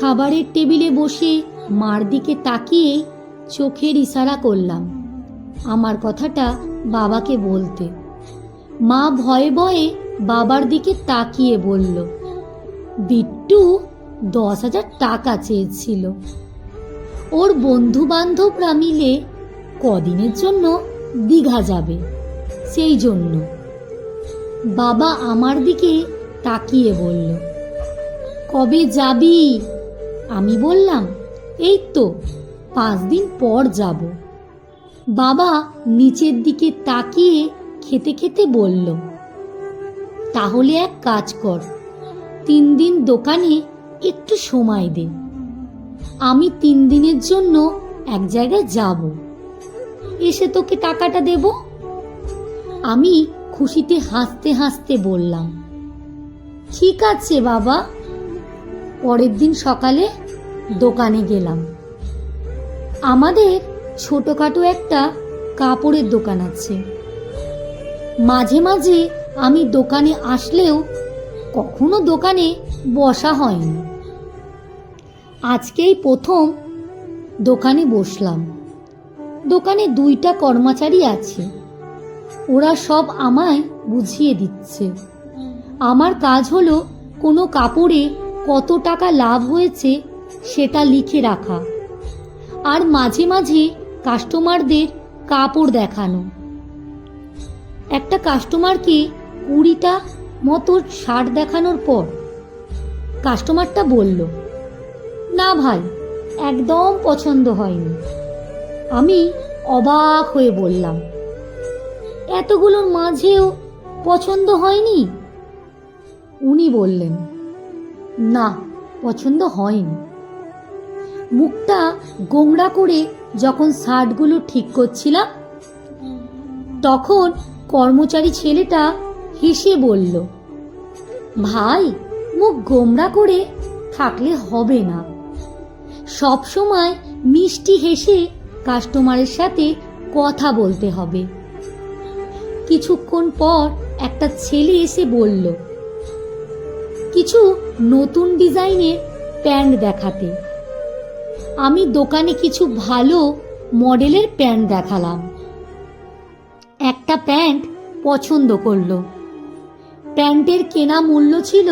খাবারের টেবিলে বসে মার দিকে তাকিয়ে চোখের ইশারা করলাম। আমার কথাটা বাবাকে বলতে। মা ভয়ে ভয়ে বাবার দিকে তাকিয়ে বলল, বিট্টু, দশ হাজার টাকা চেয়েছিল। ওর বন্ধু বান্ধবরা মিলে কদিনের জন্য দীঘা যাবে, সেই জন্য। বাবা আমার দিকে তাকিয়ে বলল, কবে যাবি? আমি বললাম, এই তো, পাঁচ দিন পর যাব। বাবা নিচের দিকে তাকিয়ে খেতে খেতে বলল, তাহলে এক কাজ কর, তিন দিন দোকানে একটু সময় দে। আমি তিন দিনের জন্য এক জায়গায় যাব। এসে তোকে টাকাটা দেব? আমি খুশিতে হাসতে হাসতে বললাম, ঠিক আছে বাবা। পরের দিন সকালে দোকানে গেলাম। আমাদের ছোটোখাটো একটা কাপড়ের দোকান আছে। মাঝে মাঝে আমি দোকানে আসলেও কখনো দোকানে বসা হয়নি। আজকেই প্রথম দোকানে বসলাম। দোকানে দুইটা কর্মচারী আছে। ওরা সব আমায় বুঝিয়ে দিচ্ছে। আমার কাজ হলো কোনো কাপড়ে কত টাকা লাভ হয়েছে সেটা লিখে রাখা। আর মাঝে মাঝে কাস্টমারদের কাপড় দেখানো। একটা কাস্টমারকে কুড়িটা মতো শার্ট দেখানোর পর কাস্টমারটা বলল, না ভাই, একদম পছন্দ হয়নি। আমি অবাক হয়ে বললাম, এতগুলোর মাঝেও পছন্দ হয়নি? উনি বললেন না, পছন্দ হয়নি। মুখটা গোংড়া করে যখন শার্টগুলো ঠিক করছিলাম, তখন কর্মচারী ছেলেটা হেসে বলল, ভাই, মুখ গোমরা করে থাকলে হবে না। সব সময় মিষ্টি হেসে কাস্টমারের সাথে কথা বলতে হবে। কিছুক্ষণ পর একটা ছেলে এসে বলল কিছু নতুন ডিজাইনের প্যান্ট দেখাতে। আমি দোকানে কিছু ভালো মডেলের প্যান্ট দেখালাম। একটা প্যান্ট পছন্দ করল। প্যান্টের কেনা মূল্য ছিল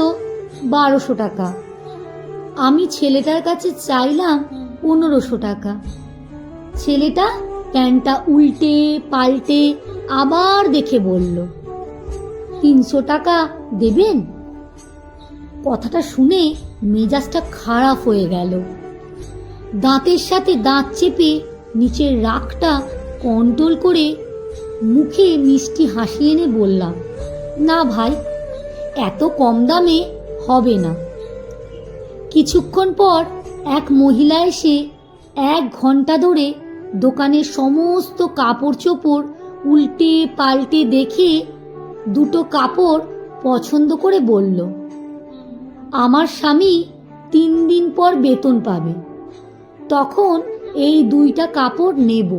বারোশো টাকা। আমি ছেলেটার কাছে চাইলাম পনেরোশো টাকা। ছেলেটা প্যান্টটা উল্টে, পাল্টে আবার দেখে বলল, তিনশো টাকা দেবেন? কথাটা শুনে মেজাজটা খারাপ হয়ে গেল। দাঁতের সাথে দাঁত চেপে নিচের রাগটা কন্ট্রোল করে মুখে মিষ্টি হাসি এনে বললাম, না ভাই, এত কম দামে হবে না। কিছুক্ষণ পর এক মহিলা এসে এক ঘণ্টা ধরে দোকানের সমস্ত কাপড় চোপড় উল্টে পাল্টে দেখে দুটো কাপড় পছন্দ করে বলল আমার স্বামী তিন দিন পর বেতন পাবে। তখন এই দুইটা কাপড় নেব।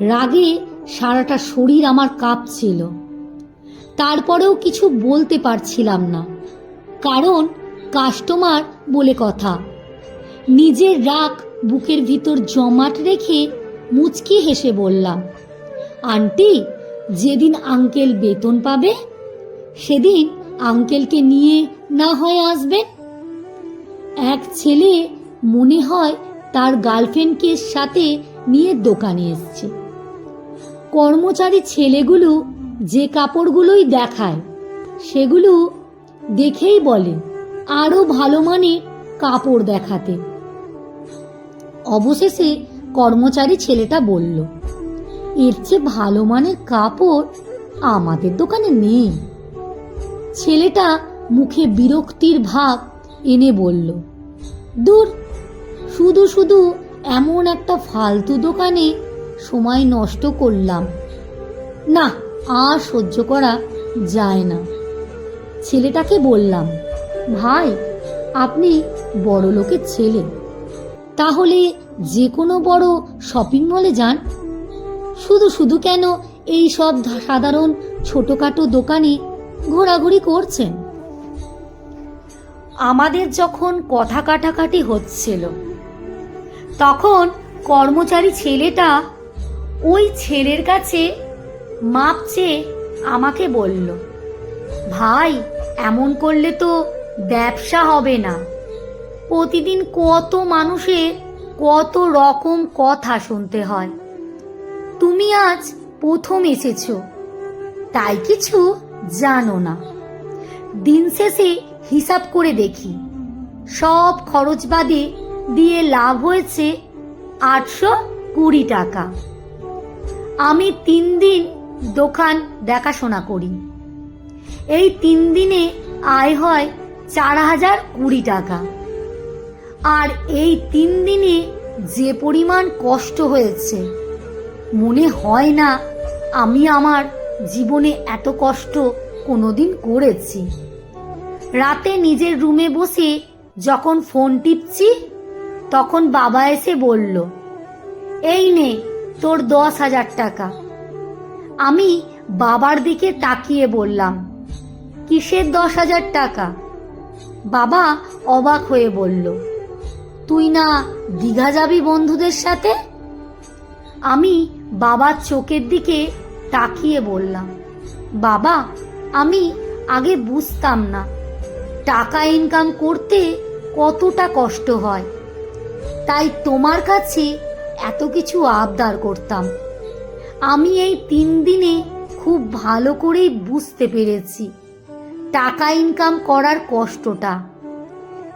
রাগে সারাটা শরীর আমার কাঁপছিল। তারপরেও কিছু বলতে পারছিলাম না। কারণ কাস্টমার বলে কথা, নিজের রাগ বুকের ভিতর জমাট রেখে মুচকি হেসে বললাম, আন্টি, যেদিন আঙ্কেল বেতন পাবে, সেদিন আঙ্কেলকে নিয়ে না হয় আসবেন এক ছেলে মনে হয় তার গার্লফ্রেন্ডকে সাথে নিয়ে দোকানে এসছে। কর্মচারী ছেলেগুলো যে কাপড়গুলোই দেখায়, সেগুলো দেখেই বলে আরও ভালো মানের কাপড় দেখাতে। অবশেষে কর্মচারী ছেলেটা বলল, এর চেয়ে ভালো মানের কাপড় আমাদের দোকানে নেই। ছেলেটা মুখে বিরক্তির ভাব এনে বলল, দূর, শুধু শুধু এমন একটা ফালতু দোকানে সময় নষ্ট করলাম। না, আর সহ্য করা যায় না। ছেলেটাকে বললাম, ভাই, আপনি বড় লোকের ছেলে। তাহলে যে কোনো বড় শপিং মলে যান। শুধু শুধু কেন এই সব সাধারণ ছোটোখাটো দোকানে ঘোরাঘুরি করছেন? আমাদের যখন কথা কাটাকাটি হচ্ছিল, তখন কর্মচারী ছেলেটা ওই ছেলের কাছে মাপ চেয়ে আমাকে বলল, ভাই, এমন করলে তো ব্যবসা হবে না। প্রতিদিন কত মানুষের কত রকম কথা শুনতে হয়। তুমি আজ প্রথম এসেছ, তাই কিছু জানো না। দিন শেষে হিসাব করে দেখি। সব খরচ বাদে দিয়ে লাভ হয়েছে আটশো কুড়ি টাকা। আমি তিন দিন দোকান দেখাশোনা করি। এই তিন দিনে আয় হয় চার হাজার কুড়ি টাকা। আর এই তিন দিনে যে পরিমাণ কষ্ট হয়েছে, মনে হয় না আমি আমার জীবনে এত কষ্ট কোনোদিন করেছি। রাতে নিজের রুমে বসে যখন ফোন টিপছি, তখন বাবা এসে বলল, এই নে, তোর দশ হাজার টাকা। আমি বাবার দিকে তাকিয়ে বললাম, কিসের দশ হাজার টাকা? বাবা অবাক হয়ে বলল, তুই না দীঘা যাবি বন্ধুদের সাথে? আমি বাবার চোখের দিকে তাকিয়ে বললাম, বাবা, আমি আগে বুঝতাম না। টাকা ইনকাম করতে কতটা কষ্ট হয়? তাই তোমার কাছে এত কিছু আবদার করতাম। আমি এই তিন দিনে খুব ভালো করেই বুঝতে পেরেছি টাকা ইনকাম করার কষ্টটা।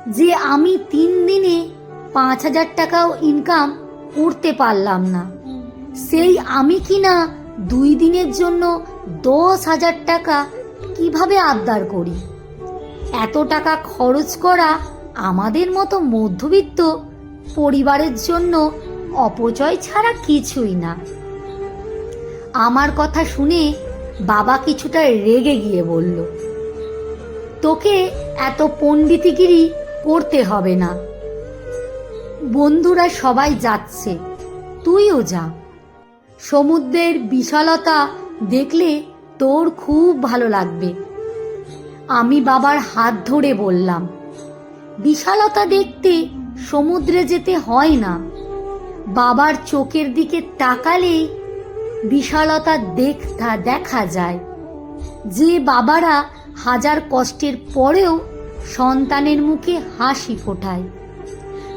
যে আমি তিন দিনে পাঁচ হাজার টাকাও ইনকাম করতে পারলাম না। সেই আমি কি না দুই দিনের জন্য দশ হাজার টাকা কীভাবে আবদার করি? এত টাকা খরচ করা আমাদের মতো মধ্যবিত্ত পরিবারের জন্য অপচয় ছাড়া কিছুই না। আমার কথা শুনে বাবা কিছুটা রেগে গিয়ে বলল, তোকে এত পণ্ডিতিগিরি করতে হবে না। বন্ধুরা সবাই যাচ্ছে, তুইও যা। সমুদ্রের বিশালতা দেখলে তোর খুব ভালো লাগবে। আমি বাবার হাত ধরে বললাম, বিশালতা দেখতে সমুদ্রে যেতে হয় না। বাবার চোখের দিকে তাকালেই বিশালতা দেখা দেখা যায়। যে বাবারা হাজার কষ্টের পরেও সন্তানের মুখে হাসি ফোটায়।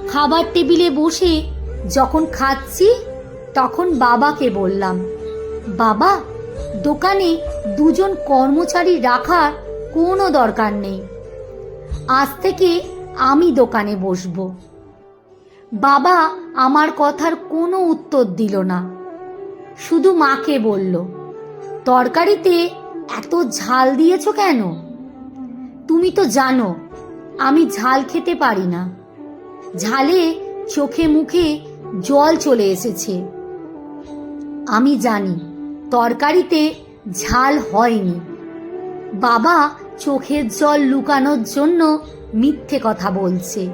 খাবার টেবিলে বসে যখন খাচ্ছি, তখন বাবাকে বললাম, বাবা, দোকানে দুজন কর্মচারী রাখার কোনো দরকার নেই। আজ থেকে আমি দোকানে বসবো। বাবা আমার কথার কোনো উত্তর দিল না। শুধু মাকে বলল, তরকারিতে এত ঝাল দিয়েছ কেন? তুমি তো জানো, আমি ঝাল খেতে পারি না। ঝালে চোখে মুখে জল চলে এসেছে। আমি জানি, তরকারিতে ঝাল হয়নি। বাবা চোখের জল লুকানোর জন্য মিথ্যে কথা বলছে।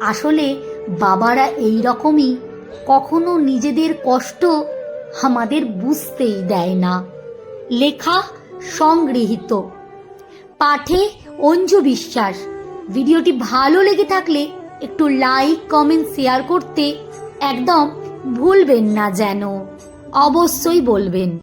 আসলে বাবারা এই রকমই, কখনো নিজেদের কষ্ট আমাদের বুঝতেই দেয় না। লেখা সংগৃহীত। পাঠে অঞ্জু বিশ্বাস। ভিডিওটি ভালো লেগে থাকলে একটু লাইক, কমেন্ট, শেয়ার করতে একদম ভুলবেন না যেন। অবশ্যই বলবেন।